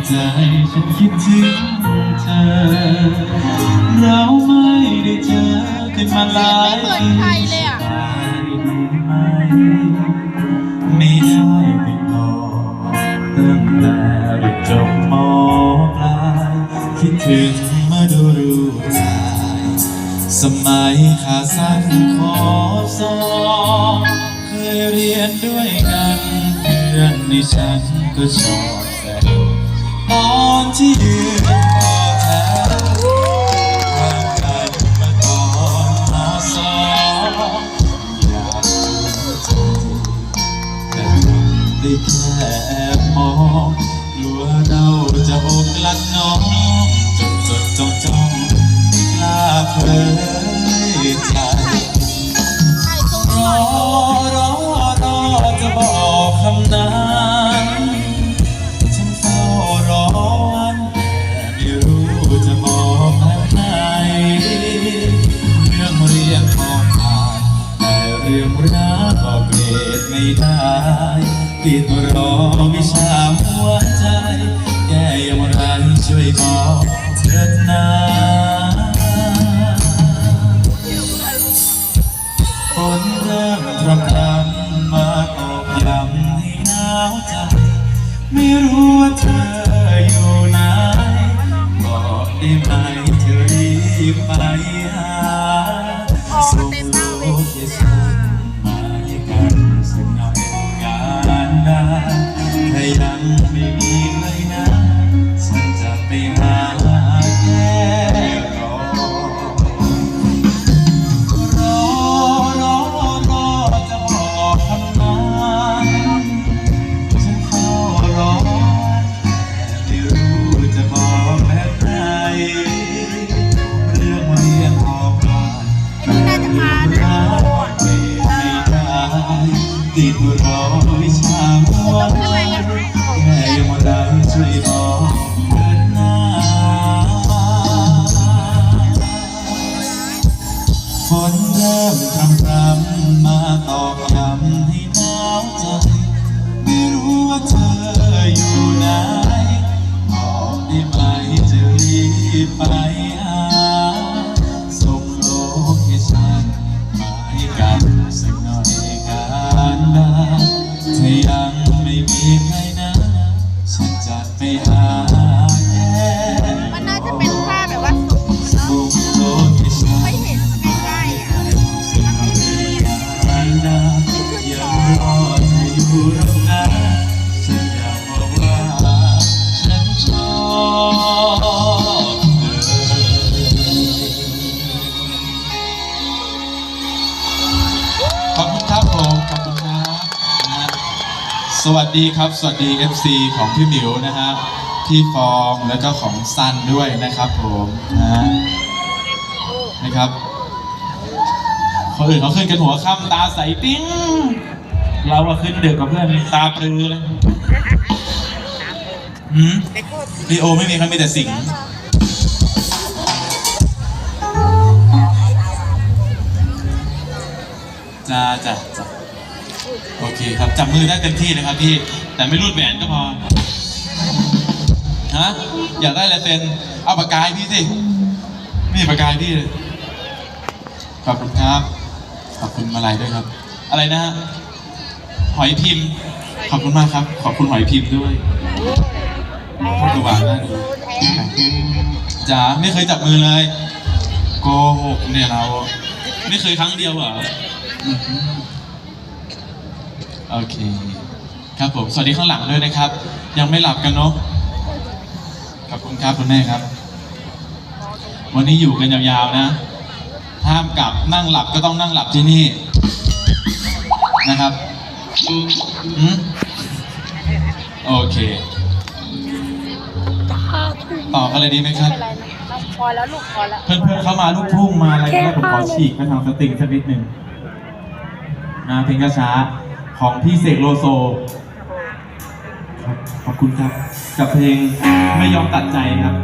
ในใจฉันคิดถึงเธอ เราไม่ได้เจอกันมาหลายไม่เหมือนใครเลยอะสบายดีไหมไม่ได้ไปรอกตั้งแต่เรียนจบมปลายคิดถึงมาดูรูปถ่ายสมัยขาสั้นขอสอเคยเรียนด้วยกันเพื่อนในฉันก็ชอบ ตอนที่ยืนต่อแถวห่างกันมาตอนมสองอยากรู้ใจแต่ทำได้แค่ รื่องรักก็เกรดไม่ได้ติดรอวิชาหัวใจ แก้อย่างไรช่วยบอกเถิดนาฝนเริ่มพรำพรำมาตอกย้ำให้หนาวใจ ไม่รู้ว่าเธออยู่ไหน บอกได้ไหมเธอรีบไป กับสักหน่อยครับ สวัสดีครับ สวัสดี FC ของพี่หมิวนะฮะพี่ฟองแล้วก็ของซันด้วยนะครับผมนะฮะนะครับคนอื่นเขาขึ้นกันหัวค่ำตาใสปิ้งเราก็ขึ้นเดึกกับเพื่อนตาปลือเลยหืมลีโอไม่มีครับมีแต่สิงจ้าจ้าจ้า โอเคครับจับมือได้เต็มที่นะครับพี่ แต่ไม่รูดแหวนก็พอ ฮะ อยากได้ลายเซ็นเอาปากกาให้พี่สิ นี่ปากกาให้พี่เลยขอบคุณครับ ขอบคุณมาลัยด้วยครับ อะไรนะฮะหอยพิมพ์ ขอบคุณมากครับ ขอบคุณหอยพิมพ์ด้วยพูดตัวหวานน่าดูจ๋าไม่เคยจับมือเลยโกหกเนี่ยเรา ไม่เคยครั้งเดียวเหรอ โอเค ครับผมสวัสดีข้างหลังด้วยนะครับ ยังไม่หลับกันเนาะขอบคุณครับคุณแม่ครับ วันนี้อยู่กันยาวๆนะ ห้ามกลับนั่งหลับก็ต้องนั่งหลับที่นี่นะครับอืมโอเค ต่อกันเลยดีไหมครับอะไรนะพอแล้วลูกพอแล้วเพื่อนๆเข้ามาลูกทุ่งมาอะไรก็ได้ผมขอฉีกไปทางสตริงสักนิดหนึ่งนะเพลงช้าๆ ของพี่เสกโลโซครับขอบคุณครับ กับเพลงไม่ยอมตัดใจครับ